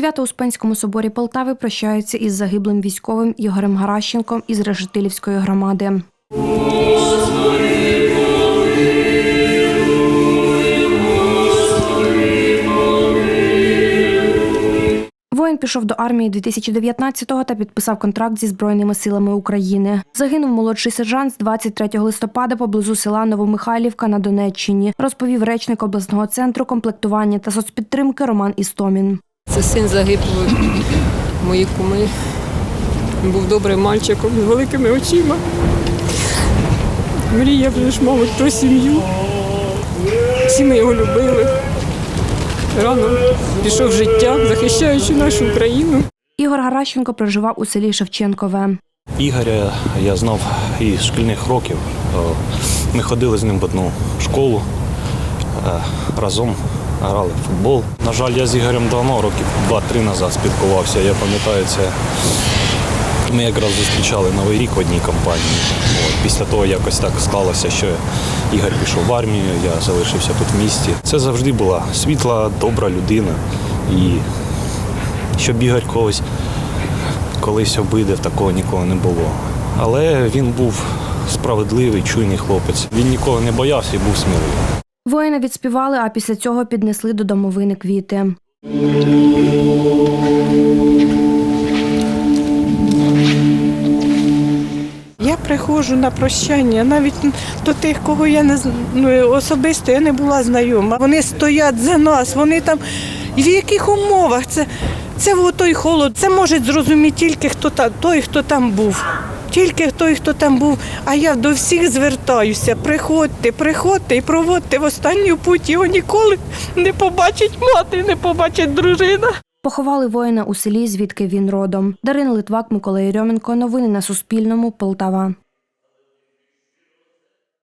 Свято-Успенському соборі Полтави прощаються із загиблим військовим Ігорем Гаращенком із Решетилівської громади. Воїн пішов до армії 2019-го та підписав контракт зі Збройними силами України. Загинув молодший сержант з 23 листопада поблизу села Новомихайлівка на Донеччині, розповів речник обласного центру комплектування та соцпідтримки Роман Істомін. Це син загиблої мої куми. Він був добрим мальчиком з великими очима. Мріяв вже ж, мабуть, про сім'ю. Всі ми його любили. Рано пішов в життя, захищаючи нашу Україну. Ігор Гаращенко проживав у селі Шевченкове. Ігоря я знав із шкільних років. Ми ходили з ним в одну школу, е, разом грали в футбол. На жаль, я з Ігорем давно, років 2-3 назад спілкувався. Я пам'ятаю це. Ми якраз зустрічали Новий рік в одній компанії. Після того якось так склалося, що Ігор пішов в армію, я залишився тут в місті. Це завжди була світла, добра людина. І щоб Ігор когось колись обидив, такого ніколи не було. Але він був справедливий, чуйний хлопець. Він ніколи не боявся і був сміливий. Воїна відспівали, а після цього піднесли до домовини квіти. Я приходжу на прощання навіть до тих, кого я не ну, особисто я не була знайома. Вони стоять за нас, вони там в яких умовах це, це той холод. Це може зрозуміти тільки хто та той, хто там був. Тільки той, хто там був. А я до всіх звертаюся. Приходьте, приходьте і проводьте в останню путь. Його ніколи не побачить мати, не побачить дружина. Поховали воїна у селі, звідки він родом. Дарина Литвак, Микола Рьоменко. Новини на Суспільному. Полтава.